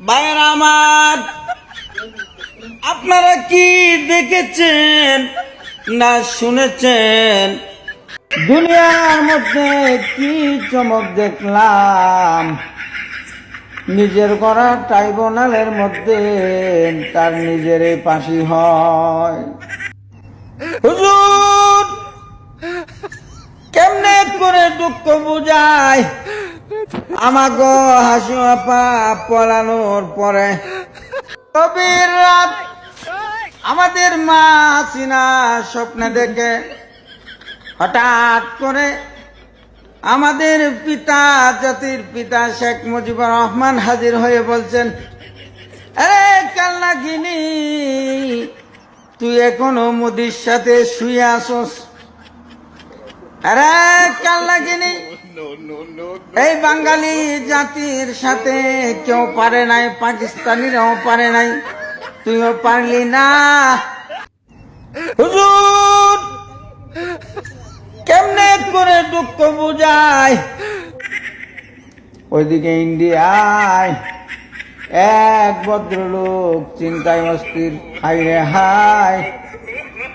ভাইয়ের আমার, আপনারা কি দেখেছেন না শুনেছেন? দুনিয়ার মধ্যে কি চমক দেখলাম? নিজের করা ট্রাইব্যুনালের মধ্যে তার নিজের পাশি হয়। কেমনে করে দুঃখ বুঝায়? আমাগো হাসু আপা পলানোর পরে। কবির রাত আমাদের মা হাসিনা স্বপ্নে দেখে, হঠাৎ করে আমাদের পিতা জাতির পিতা শেখ মুজিবুর রহমান হাজির হয়ে বলছেন, আরে কাল্লা গিনি, তুই এখনও মোদির সাথে শুয়ে আসোস। আরে কাল্লা গিনি এই বাঙালি জাতির সাথে কেউ পারে নাই, পাকিস্তানিরাও পারে নাই। তুইও পারলি না। হুজুর, কেমনে করে দুঃখ বুঝায়? ওইদিকে ইন্ডিয়ায় এক ভদ্রলোক চিন্তায় অস্থির হাই রে হাই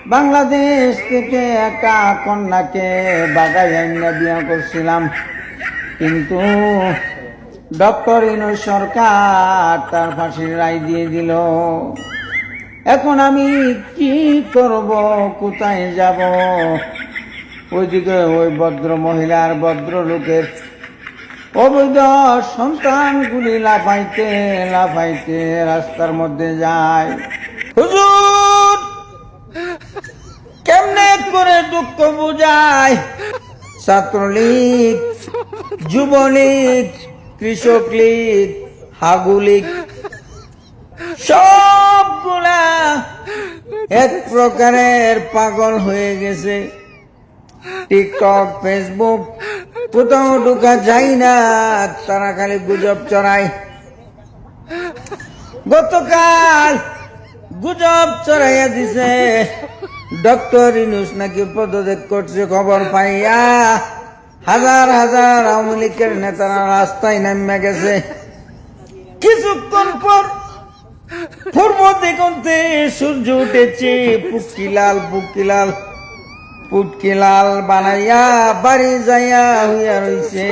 বাংলাদেশ থেকে একটা কন্যাকে বাগাই আইনা বিয়া করছিলাম। কিন্তু ডক্টর ইনু সরকার তার ফাঁসির রায় দিয়ে দিল। এখন আমি কি করব, কোথায় যাব? ওইদিকে ওই ভদ্র মহিলার ভদ্র লোকের অবৈধ সন্তানগুলি লাফাইতে লাফাইতে রাস্তার মধ্যে যায়। হুজুর কেমনে করে দুঃখ বুঝায় ছাত্রলীগ, যুবলীগ কৃষক লীগ হাগুলীগ, সবগুলা এক প্রকারের পাগল হয়ে গেছে। টিকটক, ফেসবুক, কোথাও ঢুকা যায় না, তারা খালি গুজব চড়ায় গতকাল গুজব চড়াইয়া দিছে। ডক্টর ইনুস নাকি পদত্যাগ করছে খবর পাইয়া হাজার হাজার আওয়ামী লীগের নেতারা রাস্তায় নামিয়া গেছে। কিছুক্ষণ পর পূর্ব দিগন্তে সূর্য উঠেছে পুকিলাল পুকিলাল পুটকিলাল বানাইয়া বাড়ি যাইয়া হইয়া রইছে।